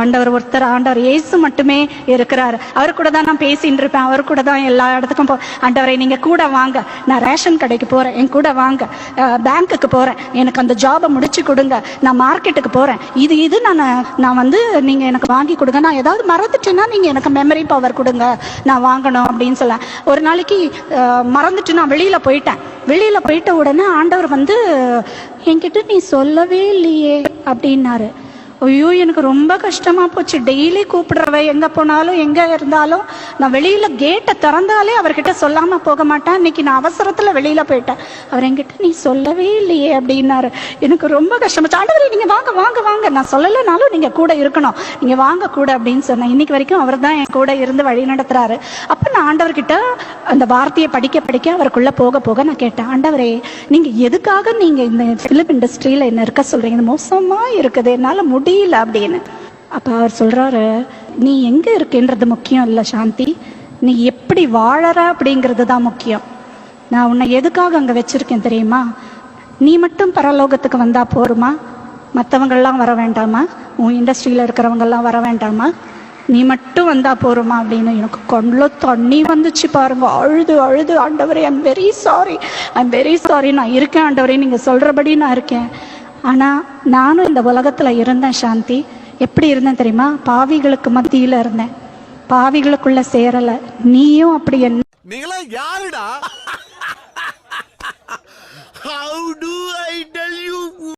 ஆண்டவர் ஒருத்தர் ஆண்டவர் இயேசு மட்டுமே இருக்கிறார். அவர் கூட தான் நான் பேசிட்டு இருப்பேன் அவர் கூட தான் எல்லா இடத்துக்கும் போ ஆண்டவரை நீங்க கூட வாங்க. நான் ரேஷன் கடைக்கு போறேன். என் கூட வாங்க. பேங்க்குக்கு போறேன். எனக்கு அந்த ஜாபை முடிச்சு கொடுங்க. நான் மார்க்கெட்டுக்கு போறேன். இது இது நான் நான் வந்து நீங்க எனக்கு வாங்கி கொடுங்க. நான் ஏதாவது மறந்துட்டேன்னா நீங்க எனக்கு மெமரி பவர் கொடுங்க. நான் வாங்கணும் அப்படின்னு சொல்ல ஒரு நாளைக்கு மறந்துட்டு நான் வெளியில போயிட்டேன். வெளியில போயிட்ட உடனே ஆண்டவர் வந்து என்கிட்ட நீ சொல்லவே இல்லையே அப்படின்னாரு. ஐயோ எனக்கு ரொம்ப கஷ்டமா போச்சு. டெய்லி கூப்பிடுறவ எங்க போனாலும் எங்க இருந்தாலும் நான் வெளியில கேட்டை திறந்தாலே அவர்கிட்ட சொல்லாம போக மாட்டேன். இன்னைக்கு நான் அவசரத்துல வெளியில போயிட்டேன். அவர் என்கிட்ட நீ சொல்லவே இல்லையே அப்படின்னாரு. எனக்கு ரொம்ப கஷ்டமாச்சு ஆண்டவரே நீங்க வாங்க வாங்க வாங்க. நான் சொல்லலைனாலும் நீங்க கூட இருக்கணும். நீங்க வாங்க கூட அப்படின்னு சொன்னேன். இன்னைக்கு வரைக்கும் அவர் தான் என் கூட இருந்து வழி நடத்துறாரு. அப்ப நான் ஆண்டவர்கிட்ட அந்த வார்த்தையை படிக்க படிக்க அவருக்குள்ள போக போக நான் கேட்டேன். ஆண்டவரே நீங்க எதுக்காக நீங்க இந்த பிலிம் இண்டஸ்ட்ரியில என்ன இருக்க சொல்றீங்க? மோசமா இருக்குது. என்னால முடியல அப்படின்னு. அப்ப அவர் சொல்றாரு நீ எங்க இருக்குன்றது முக்கியம் இல்லை சாந்தி. நீ எப்படி வாழற அப்படிங்கிறது தான் முக்கியம். நான் உன்னை எதுக்காக அங்க வச்சிருக்கேன் தெரியுமா? நீ மட்டும் பரலோகத்துக்கு வந்தா போருமா? மற்றவங்கள்லாம் வர வேண்டாமா? உன் இண்டஸ்ட்ரியில இருக்கிறவங்கெல்லாம் வர வேண்டாமா? நீ மட்டும் வந்தா போருமா அப்படின்னு எனக்கு கொள்ள தண்ணி வந்துச்சு பாருங்க. அழுது அழுது ஆண்டவரே I'm very sorry I'm very sorry நான் இருக்கேன் ஆண்டவரே நீங்க சொல்றபடி நான் இருக்கேன். ஆனா நானும் இந்த உலகத்துல இருந்தேன் சாந்தி. எப்படி இருந்தேன் தெரியுமா? பாவிகளுக்கு மத்தியில இருந்தேன். பாவிகளுக்குள்ள சேரல. நீயும் அப்படி என்ன? நீங்களா யாருடா?